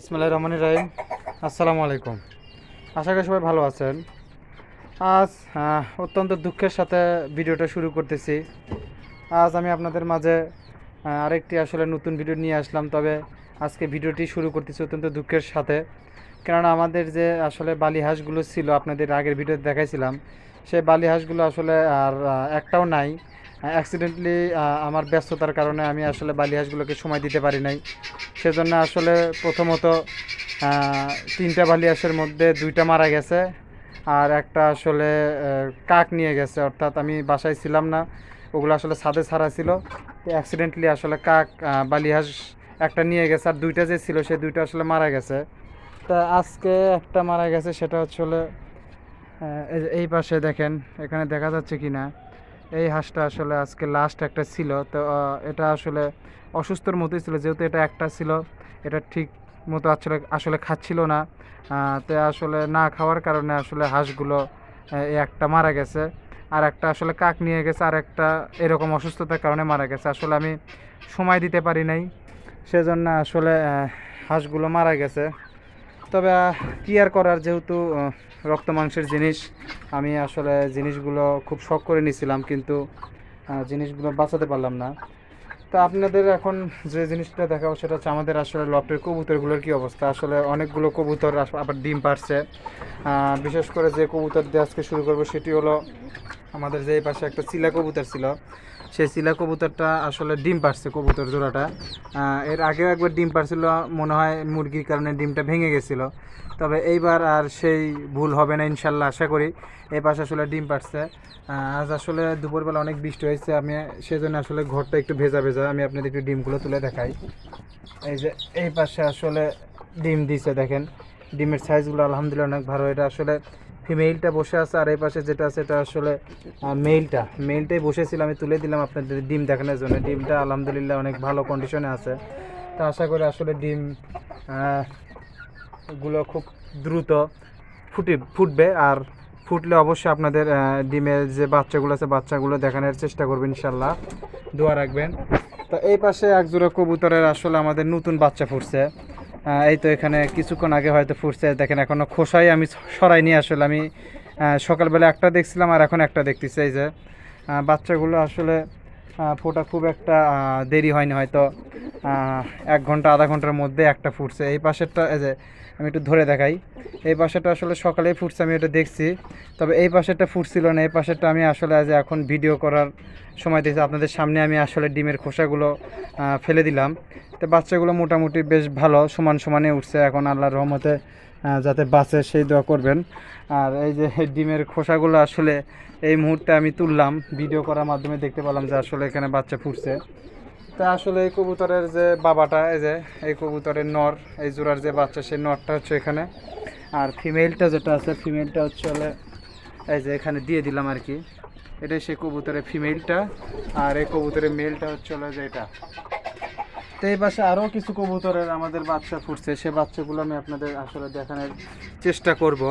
ইসমাইল রহমান রাহিম। আসসালামু আলাইকুম। আশা করি সবাই ভালো আছেন। আজ অত্যন্ত দুঃখের সাথে ভিডিওটা শুরু করতেছি। আজ আমি আপনাদের মাঝে আরেকটি আসলে নতুন ভিডিও নিয়ে আসলাম, তবে আজকে ভিডিওটি শুরু করতেছি অত্যন্ত দুঃখের সাথে। কেননা আমাদের যে আসলে বালি হাঁসগুলো ছিল, আপনাদের আগের ভিডিওতে দেখাইছিলাম, সেই বালি হাঁসগুলো আসলে আর একটাও নাই। অ্যাক্সিডেন্টলি আমার ব্যস্ততার কারণে আমি আসলে বালি হাঁসগুলোকে সময় দিতে পারি নাই। সেজন্য আসলে প্রথমত তিনটা বালি হাঁসের মধ্যে দুইটা মারা গেছে, আর একটা আসলে কাক নিয়ে গেছে। অর্থাৎ আমি বাসায় ছিলাম না, ওগুলো আসলে ছাদে ছাড়া ছিল। অ্যাক্সিডেন্টলি আসলে কাক বালি হাঁস একটা নিয়ে গেছে, আর দুইটা যে ছিল সে দুইটা আসলে মারা গেছে। তা আজকে একটা মারা গেছে, সেটা হচ্ছে এই পাশে দেখেন, এখানে দেখা যাচ্ছে কি না এই হাঁসটা আসলে আজকে লাস্ট একটা ছিল। তো এটা আসলে অসুস্থর মতোই ছিল, যেহেতু এটা একটা ছিল, এটা ঠিক মতো আসলে আসলে খাচ্ছিল না। তো আসলে না খাওয়ার কারণে আসলে হাঁসগুলো এই একটা মারা গেছে। আর একটা আসলে কাক নিয়ে গেছে, আর একটা এরকম অসুস্থতার কারণে মারা গেছে। আসলে আমি সময় দিতে পারি নাই, সেজন্য আসলে হাঁসগুলো মারা গেছে। তবে কি আর করার যেহেতু রক্ত মাংসের জিনিস, আমি আসলে জিনিসগুলো খুব শখ করে নিয়েছিলাম কিন্তু জিনিসগুলো বাঁচাতে পারলাম না। তো আপনাদের এখন যে জিনিসটা দেখাবো সেটা হচ্ছে আমাদের আসলে লফটের কবুতরগুলোর কি অবস্থা। আসলে অনেকগুলো কবুতর আবার ডিম পারছে। বিশেষ করে যে কবুতর দিয়ে আজকে শুরু করব সেটি হলো আমাদের যে পাশে একটা চিলা কবুতর ছিল। সেই চিলা কবুতরটা আসলে ডিম পারছে কবুতর জোড়াটা। এর আগেও একবার ডিম পারছিল মনে হয় মুরগির কারণে ডিমটা ভেঙে গেছিল। তবে এইবার আর সেই ভুল হবে না ইনশাল্লাহ, আশা করি। এই পাশে আসলে ডিম পারছে আজ আসলে দুপুরবেলা অনেক বৃষ্টি হয়েছে, আমি সেজন্য আসলে ঘরটা একটু ভেজা ভেজা, আমি আপনাদের একটু ডিমগুলো তুলে দেখাই। এই যে এই পাশে আসলে ডিম দিছে, দেখেন। ডিমের সাইজগুলো আলহামদুলিল্লাহ অনেক ভালো, এটা আসলে ফিমেলটা বসে আছে, আর এই পাশে যেটা আছে এটা আসলে মেলটা মেলটাই বসেছিল আমি তুলে দিলাম আপনাদের ডিম দেখানোর জন্য। ডিমটা আলহামদুলিল্লাহ অনেক ভালো কন্ডিশনে আছে। তো আশা করি আসলে ডিমগুলো খুব দ্রুত ফুটে, ফুটবে। আর ফুটলে অবশ্যই আপনাদের ডিমের যে বাচ্চাগুলো আছে, বাচ্চাগুলো দেখানোর চেষ্টা করবেন ইনশাল্লাহ। দোয়া রাখবেন। তো এই পাশে একজোড়া কবুতরের আসলে আমাদের নতুন বাচ্চা ফুটছে। এই তো এখানে কিছুক্ষণ আগে হয়তো ফুটছে, দেখেন এখনও খোসাই আমি সরাই নিয়ে আসলে। আমি সকালবেলা একটা দেখছিলাম আর এখন একটা দেখতেছি। এই যে বাচ্চাগুলো আসলে ফোটা খুব একটা দেরি হয়নি হয়তো এক ঘণ্টা, আধা ঘণ্টার মধ্যে একটা ফুটছে। এই পাশেরটা, এই যে, আমি একটু ধরে দেখাই। এই পাশেরটা আসলে সকালেই ফুটছে, আমি এটা দেখছি। তবে এই পাশেরটা ফুটছিল না, এই পাশেরটা আমি আসলে আজ এখন ভিডিও করার সময় দেখছি আপনাদের সামনে আমি আসলে ডিমের খোসাগুলো ফেলে দিলাম। তো বাচ্চাগুলো মোটামুটি বেশ ভালো, সমান সমানে উঠছে। এখন আল্লাহর রহমতে যাতে বাঁচে সেই দোয়া করবেন। আর এই যে ডিমের খোসাগুলো আসলে এই মুহূর্তে আমি তুললাম ভিডিও করার মাধ্যমে দেখতে পেলাম যে আসলে এখানে বাচ্চা ফুটছে। তা আসলে এই কবুতরের যে বাবাটা, এই যে, এই কবুতরের নর, এই জোড়ার যে বাচ্চা সেই নরটা হচ্ছে এখানে। আর ফিমেলটা যেটা আছে ফিমেলটা হচ্ছে হলে, এই যে এখানে দিয়ে দিলাম আর কি। এটাই সেই কবুতরের ফিমেলটা আর এই কবুতরের মেলটা হচ্ছে হলো যে এটা। তো এই পাশে আরও কিছু কবুতরের আমাদের বাচ্চা ফুটছে, সে বাচ্চাগুলো আমি আপনাদের আসলে দেখানোর চেষ্টা করব।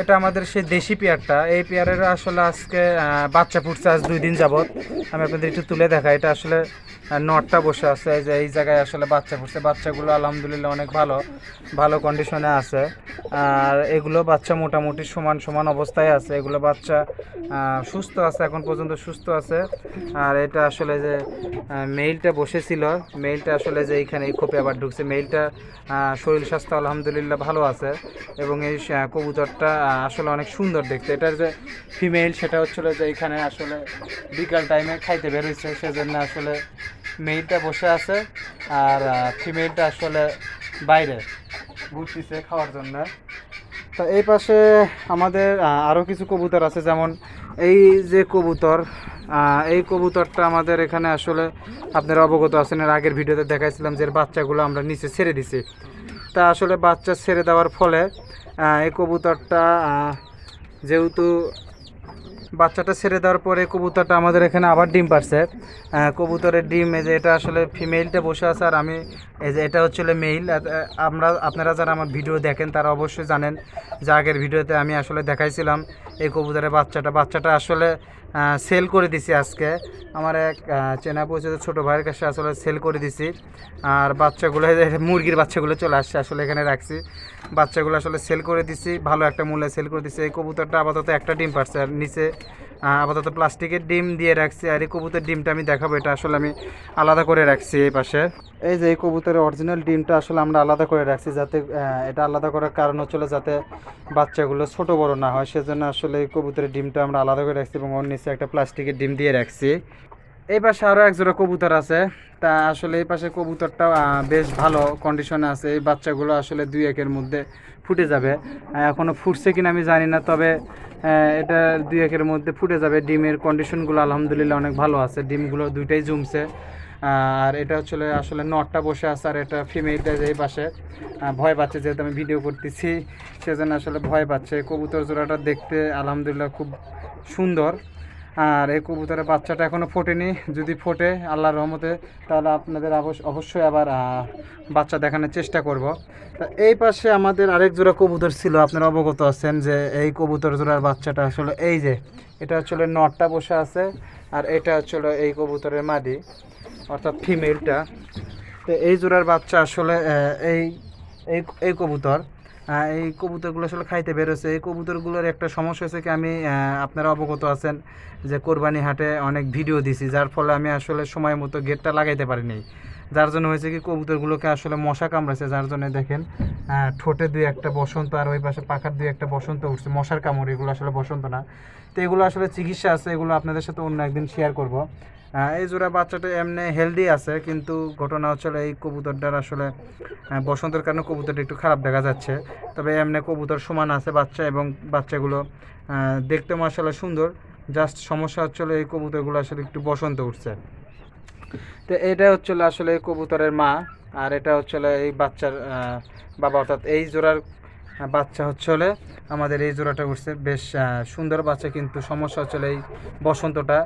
এটা আমাদের সেই দেশি পেয়ারটা। এই পেয়ারের আসলে আজকে বাচ্চা ফুটছে আজ দুই দিন যাবৎ। আমি আপনাদের একটু তুলে দেখা এটা আসলে নটটা বসে আছে, এই যে এই জায়গায় আসলে বাচ্চা ফুটছে বাচ্চাগুলো আলহামদুলিল্লাহ অনেক ভালো ভালো কন্ডিশনে আছে। আর এগুলো বাচ্চা মোটামুটি সমান সমান অবস্থায় আছে। এগুলো বাচ্চা সুস্থ আছে, এখন পর্যন্ত সুস্থ আছে। আর এটা আসলে যে মেইলটা বসেছিল মেইলটা আসলে যে এইখানে এই খোপে আবার ঢুকছে। মেইলটা শরীর স্বাস্থ্য আলহামদুলিল্লাহ ভালো আছে। এবং এই কবুতরটা আসলে অনেক সুন্দর দেখতে। এটার যে ফিমেল সেটা হচ্ছিল যে এখানে আসলে বিকাল টাইমে খাইতে বেরোচ্ছে সেজন্য আসলে মেইলটা বসে আছে আর ফিমেলটা আসলে বাইরে ঘুরতেছে খাওয়ার জন্য। তো এই পাশে আমাদের আরও কিছু কবুতর আছে, যেমন এই যে কবুতর এই কবুতরটা আমাদের এখানে আসলে আপনারা অবগত আছেন, এর আগের ভিডিওতে দেখাইছিলাম যে বাচ্চাগুলো আমরা নিচে ছেড়ে দিছি। তা আসলে বাচ্চা ছেড়ে দেওয়ার ফলে এই কবুতরটা যেহেতু বাচ্চাটা ছেড়ে দেওয়ার পরে কবুতরটা আমাদের এখানে আবার ডিম পারছে কবুতরের ডিম, এই যে এটা আসলে ফিমেলটা বসে আছে আর আমি এই যে এটা হচ্ছে মেইল আমরা, আপনারা যারা আমার ভিডিও দেখেন, তারা অবশ্যই জানেন যে আগের ভিডিওতে আমি আসলে দেখাইছিলাম এই কবুতরের বাচ্চাটা। বাচ্চাটা আসলে সেল করে দিছি আজকে। আমার এক চেনা পরিচিত ছোটো ভাইয়ের কাছে আসলে সেল করে দিছি। আর বাচ্চাগুলো মুরগির বাচ্চাগুলো চলে আসছে, আসলে এখানে রাখছি। বাচ্চাগুলো আসলে সেল করে দিছি, ভালো একটা মূল্যে সেল করে দিছি। এই কবুতরটা আপাতত একটা ডিম পারছে আর নিচে আপাতত প্লাস্টিকের ডিম দিয়ে রাখছি আর এই কবুতর ডিমটা আমি দেখাবো, এটা আসলে আমি আলাদা করে রাখছি এই পাশে। এই যে এই কবুতরের অরিজিনাল ডিমটা আসলে আমরা আলাদা করে রাখছি যাতে এটা আলাদা করার কারণ হচ্ছিল যাতে বাচ্চাগুলো ছোট বড় না হয়, সেজন্য আসলে এই কবুতরের ডিমটা আমরা আলাদা করে রাখছি এবং ওর নিচে একটা প্লাস্টিকের ডিম দিয়ে রাখছি। এই পাশে আরও এক জোড়া কবুতর আছে, তা আসলে এই পাশে কবুতরটাও বেশ ভালো কন্ডিশনে আছে। এই বাচ্চাগুলো আসলে দুই একের মধ্যে ফুটে যাবে। আহ, এখনও ফুটছে কিনা আমি জানি না তবে এটা দুই একের মধ্যে ফুটে যাবে। ডিমের কন্ডিশনগুলো আলহামদুলিল্লাহ অনেক ভালো আছে। ডিমগুলো দুইটাই জমছে। আর এটা হচ্ছে আসলে নটটা বসে আছে আর এটা ফিমেলটা যে পাশে ভয় পাচ্ছে যেহেতু আমি ভিডিও করতেছি সেজন্য আসলে ভয় পাচ্ছে। কবুতর জোড়াটা দেখতে আলহামদুলিল্লাহ খুব সুন্দর। আর এই কবুতরের বাচ্চাটা এখনও ফোটেনি। যদি ফোটে, আল্লাহর রহমতে, তাহলে আপনাদের অবশ্যই আবার বাচ্চা দেখানোর চেষ্টা করব। তা এই পাশে আমাদের আরেক জোড়া কবুতর ছিল, আপনারা অবগত আছেন যে এই কবুতর জোড়ার বাচ্চাটা আসলে এই যে, এটা হচ্ছিল নটটা বসে আছে, আর এটা হচ্ছিল এই কবুতরের মাদি, অর্থাৎ ফিমেলটা। তো এই জোড়ার বাচ্চা আসলে এই এই কবুতর। এই কবুতরগুলো আসলে খাইতে বেরোছে এই কবুতরগুলোর একটা সমস্যা হয়েছে কি, আমি আপনারা অবগত আছেন যে কোরবানি হাটে অনেক ভিডিও দিছি, যার ফলে আমি আসলে সময় মতো গেটটা লাগাইতে পারিনি। যার জন্য হয়েছে কি, কবুতরগুলোকে আসলে মশা কামড়াছে যার জন্য দেখেন ঠোঁটে দুই একটা বসন্ত আর ওই পাশে পাখার দুই একটা বসন্ত উঠছে, মশার কামড়, এগুলো আসলে বসন্ত না। তো এগুলো আসলে চিকিৎসা আছে, এগুলো আপনাদের সাথে অন্য একদিন শেয়ার করব। এই জোড়া বাচ্চাটা এমনি হেলদি আছে, কিন্তু ঘটনা হচ্ছে এই কবুতরটার আসলে বসন্তের কারণে কবুতরটা একটু খারাপ দেখা যাচ্ছে। তবে এমনি কবুতর সমান আছে বাচ্চা এবং বাচ্চাগুলো দেখতে মাসাল্লাহ সুন্দর। জাস্ট সমস্যা হচ্ছে হলো এই কবুতরগুলো আসলে একটু বসন্ত উঠছে। তো এটা হচ্ছে হলো আসলে এই কবুতরের মা, আর এটা হচ্ছে এই বাচ্চার বাবা। অর্থাৎ এই জোড়ার বাচ্চা হচ্ছে হলে আমাদের এই জোড়াটা উঠছে। বেশ সুন্দর বাচ্চা, কিন্তু সমস্যা হচ্ছে এই বসন্তটা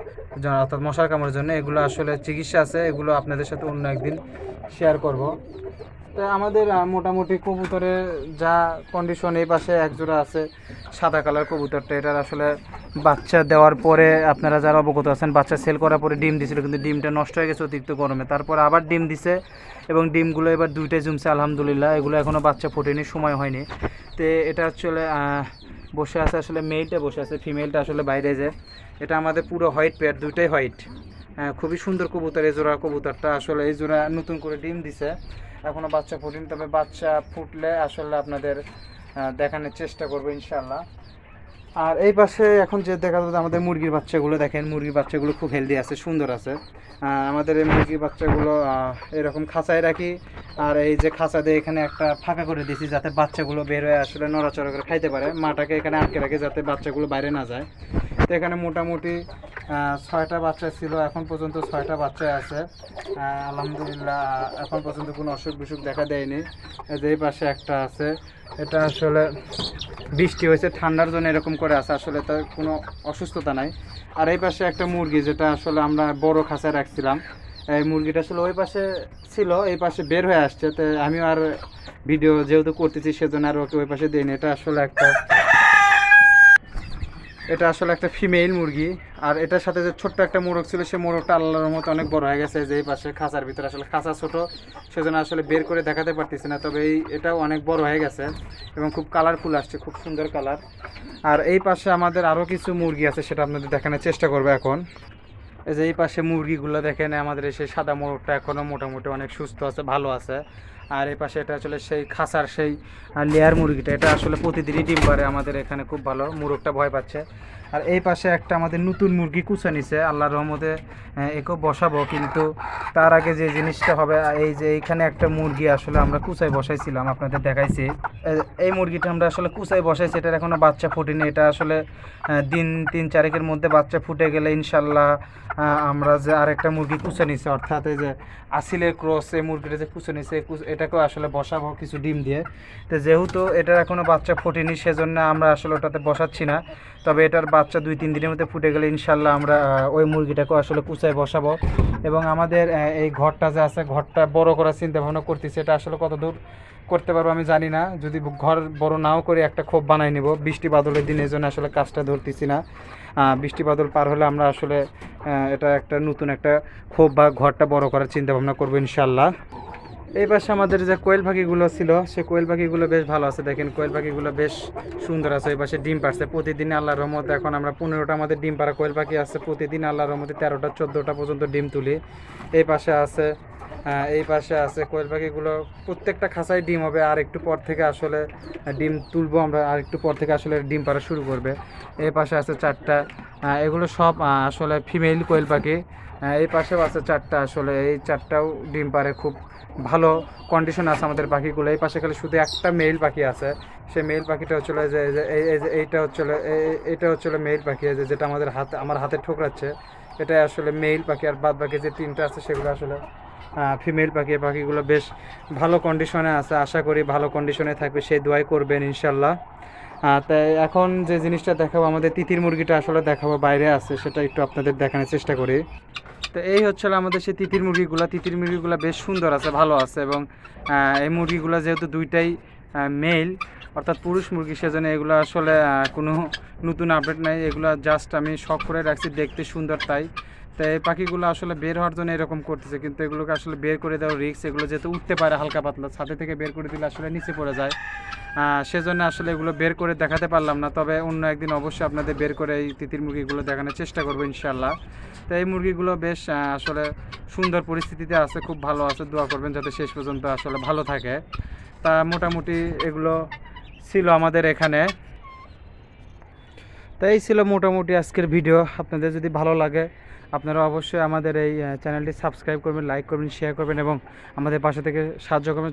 অর্থাৎ মশার কামড়ের জন্য। এগুলো আসলে চিকিৎসা আছে, এগুলো আপনাদের সাথে অন্য একদিন শেয়ার করব। আমাদের মোটামুটি কবুতরে যা কন্ডিশন এই পাশে এক জোড়া আছে, সাদা কালার কবুতরটা, এটার আসলে বাচ্চা দেওয়ার পরে আপনারা যারা অবগত আছেন, বাচ্চা সেল করার পরে ডিম দিছিল, কিন্তু ডিমটা নষ্ট হয়ে গেছে অতিরিক্ত গরমে। তারপর আবার ডিম দিছে এবং ডিমগুলো এবার দুইটাই জমছে, আলহামদুলিল্লাহ। এগুলো এখনও বাচ্চা ফোটেনি, সময় হয়নি। তো এটা আসলে বসে আছে আসলে মেলটা বসে আছে ফিমেলটা আসলে বাইরে যে, এটা আমাদের পুরো হোয়াইট পেয়ার দুইটাই হোয়াইট খুবই সুন্দর কবুতর, এই জোড়া কবুতরটা আসলে, এই জোড়া নতুন করে ডিম দিছে। এখনও বাচ্চা ফুটেনি, তবে বাচ্চা ফুটলে আসলে আপনাদের দেখানোর চেষ্টা করব ইনশাল্লাহ আর এই পাশে এখন যে দেখা যাচ্ছে আমাদের মুরগির বাচ্চাগুলো দেখেন, মুরগির বাচ্চাগুলো খুব হেলদি আছে, সুন্দর আছে। আমাদের এই মুরগির বাচ্চাগুলো এরকম খাঁচায় রাখি, আর এই যে খাঁচা দিয়ে এখানে একটা ফাঁকা করে দিয়েছি যাতে বাচ্চাগুলো বের হয়ে আসলে নড়াচড়া করে খাইতে পারে। মাটাকে এখানে আটকে রাখে যাতে বাচ্চাগুলো বাইরে না যায়। তো এখানে মোটামুটি ছয়টা বাচ্চা ছিল, এখন পর্যন্ত ছয়টা বাচ্চা আছে। আলহামদুলিল্লাহ, এখন পর্যন্ত কোনো অসুখ বিসুখ দেখা দেয়নি। যে পাশে একটা আছে, এটা আসলে বৃষ্টি হয়েছে, ঠান্ডার জন্য এরকম করে আছে, আসলে তার কোনো অসুস্থতা নাই। আর এই পাশে একটা মুরগি, যেটা আসলে আমরা বড় খাঁচায় রাখছিলাম। এই মুরগিটা আসলে ওই পাশে ছিল, এই পাশে বের হয়ে আসছে। তো আমিও আর ভিডিও যেহেতু করতেছি, সেজন্য আর ওকে ওই পাশে দিইনি। এটা আসলে একটা এটা আসলে একটা ফিমেল মুরগি, আর এটার সাথে যে ছোট্ট একটা মোরগ ছিল, সে মোরগটা আল্লাহর মতো অনেক বড় হয়ে গেছে, যে পাশে খাঁচার ভিতরে আসলে খাঁচা ছোট, সেজন্য আসলে বের করে দেখাতে পারতেছি না, তবে এই, এটাও অনেক বড় হয়ে গেছে এবং খুব কালারফুল আসছে, খুব সুন্দর কালার আর এই পাশে আমাদের আরও কিছু মুরগি আছে, সেটা আপনাদের দেখানোর চেষ্টা করব এখন। এই যে এই পাশে মুরগিগুলো দেখেন, আমাদের সেই সাদা মোরগটা এখনও মোটামুটি অনেক সুস্থ আছে, ভালো আছে। আর এই পাশে এটা আসলে সেই খাসার সেই লেয়ার মুরগিটা। এটা আসলে প্রতিদিনই ডিম পারে আমাদের এখানে, খুব ভালো। মুরগটা ভয় পাচ্ছে। আর এই পাশে একটা আমাদের নতুন মুরগি কুচা নিছে। আল্লাহর রহমতে একেও বসাবো, কিন্তু তার আগে যে জিনিসটা হবে এই যে এইখানে একটা মুরগি আসলে আমরা কুচাই বসাইছিলাম, আপনাদের দেখাইছি। এই মুরগিটা আমরা আসলে কুচাই বসাইছি, এটার এখনও বাচ্চা ফুটেনি। এটা আসলে দিন তিন চারেকের মধ্যে বাচ্চা ফুটে গেলে ইনশাল্লাহ আমরা যে আরেকটা মুরগি কুচে নিছি, অর্থাৎ এই যে আসিলের ক্রস, এই মুরগিটা যে কুচে নিছে এটাকেও আসলে বসাবো কিছু ডিম দিয়ে। তো যেহেতু এটার এখনও বাচ্চা ফোটেনি, সেজন্য আমরা আসলে ওটাতে বসাচ্ছি না। তবে এটার বাচ্চা দুই, তিন দিনের মধ্যে ফুটে গেলে ইনশাল্লাহ আমরা ওই মুরগিটাকেও আসলে কুচায় বসাবো। এবং আমাদের এই ঘরটা যে আছে, ঘরটা বড় করার চিন্তা ভাবনা করতেছি। এটা আসলে কত দূর করতে পারব আমি জানি না। যদি ঘর বড় নাও করে, একটা খোপ বানাই নিব। বৃষ্টি বাদলের দিন এই জন্য আসলে কাজটা ধরতেছি না। বৃষ্টি বাদল পার হলে আমরা আসলে এটা একটা নতুন একটা খোপ বা ঘরটা বড় করার চিন্তা ভাবনা করব ইনশাল্লাহ। এই পাশে আমাদের যে কোয়েল পাখিগুলো ছিল, সে কোয়েল পাখিগুলো বেশ ভালো আছে। দেখেন, কোয়েল পাখিগুলো বেশ সুন্দর আছে। এই পাশে ডিম পারছে প্রতিদিন আল্লাহর রহমতে, এখন আমরা পনেরোটা আমাদের ডিম পাড়া কোয়েল পাখি আছে। প্রতিদিন আল্লাহর রহমতে তেরোটা, চোদ্দোটা পর্যন্ত ডিম তুলি। এই পাশে আছে এই পাশে আছে কোয়েল পাখিগুলো। প্রত্যেকটা খাঁচায় ডিম হবে, আর একটু পর থেকে আসলে ডিম তুলবো আমরা, আর একটু পর থেকে আসলে ডিম পাড়া শুরু করবে। এই পাশে আছে চারটা এগুলো সব আসলে ফিমেল কোয়েল পাখি। এই পাশেও আছে চারটা, আসলে এই চারটাও ডিম পারে খুব ভালো কন্ডিশন আছে আমাদের পাখিগুলো। এই পাশে খালি শুধু একটা মেল পাখি আছে। সেই মেল পাখিটা হচ্ছিল যে, এই যে, এই এই যে, এইটা হচ্ছিল এইটা হচ্ছিল মেল পাখি যেটা আমাদের হাতে, আমার হাতে ঠোকরাচ্ছে। এটা আসলে মেল পাখি, আর বাদ বাকি যে তিনটা আছে, সেগুলো আসলে ফিমেল পাখি পাখিগুলো বেশ ভালো কন্ডিশনে আছে। আশা করি ভালো কন্ডিশনে থাকবে। সেই দোয়াই করবেন, ইনশাল্লাহ। তাই এখন যে জিনিসটা দেখাবো, আমাদের তিতির মুরগিটা আসলে দেখাবো, বাইরে আছে, সেটা একটু আপনাদের দেখানোর চেষ্টা করি। তো এই হচ্ছিল আমাদের সেই তিতির মুরগিগুলো। তিতির মুরগিগুলো বেশ সুন্দর আছে, ভালো আছে এবং এই মুরগিগুলো যেহেতু দুইটাই মেল অর্থাৎ পুরুষ মুরগি, সেজন্য এগুলো আসলে কোনো নতুন আপডেট নাই। এগুলো জাস্ট আমি শখ করে রাখছি দেখতে সুন্দর তাই। তো এই পাখিগুলো আসলে বের হওয়ার জন্য এরকম করতেছে, কিন্তু এগুলোকে আসলে বের করে দেওয়া রিস্ক এগুলো যেহেতু উঠতে পারে হালকা পাতলা, ছাদে থেকে বের করে দিলে আসলে নিচে পড়ে যায়। সেজন্য আসলে এগুলো বের করে দেখাতে পারলাম না। তবে অন্য একদিন অবশ্যই আপনাদের বের করে এই তিতির মুরগিগুলো দেখানোর চেষ্টা করব ইনশাল্লাহ তো এই মুরগিগুলো বেশ আসলে সুন্দর পরিস্থিতিতে আছে, খুব ভালো আছে। দোয়া করবেন যাতে শেষ পর্যন্ত আসলে ভালো থাকে। তা মোটামুটি এগুলো ছিল আমাদের এখানে। তো এই ছিল মোটামুটি আজকের ভিডিও। আপনাদের যদি ভালো লাগে আপনারা অবশ্যই আমাদের এই চ্যানেলটি সাবস্ক্রাইব করবেন, লাইক করবেন শেয়ার করবেন এবং আমাদের পাশে থেকে সাহায্য করবেন।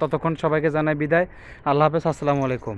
ততক্ষণ সবাইকে জানাই বিদায়। আল্লাহ হাফেজ, আসসালামু আলাইকুম।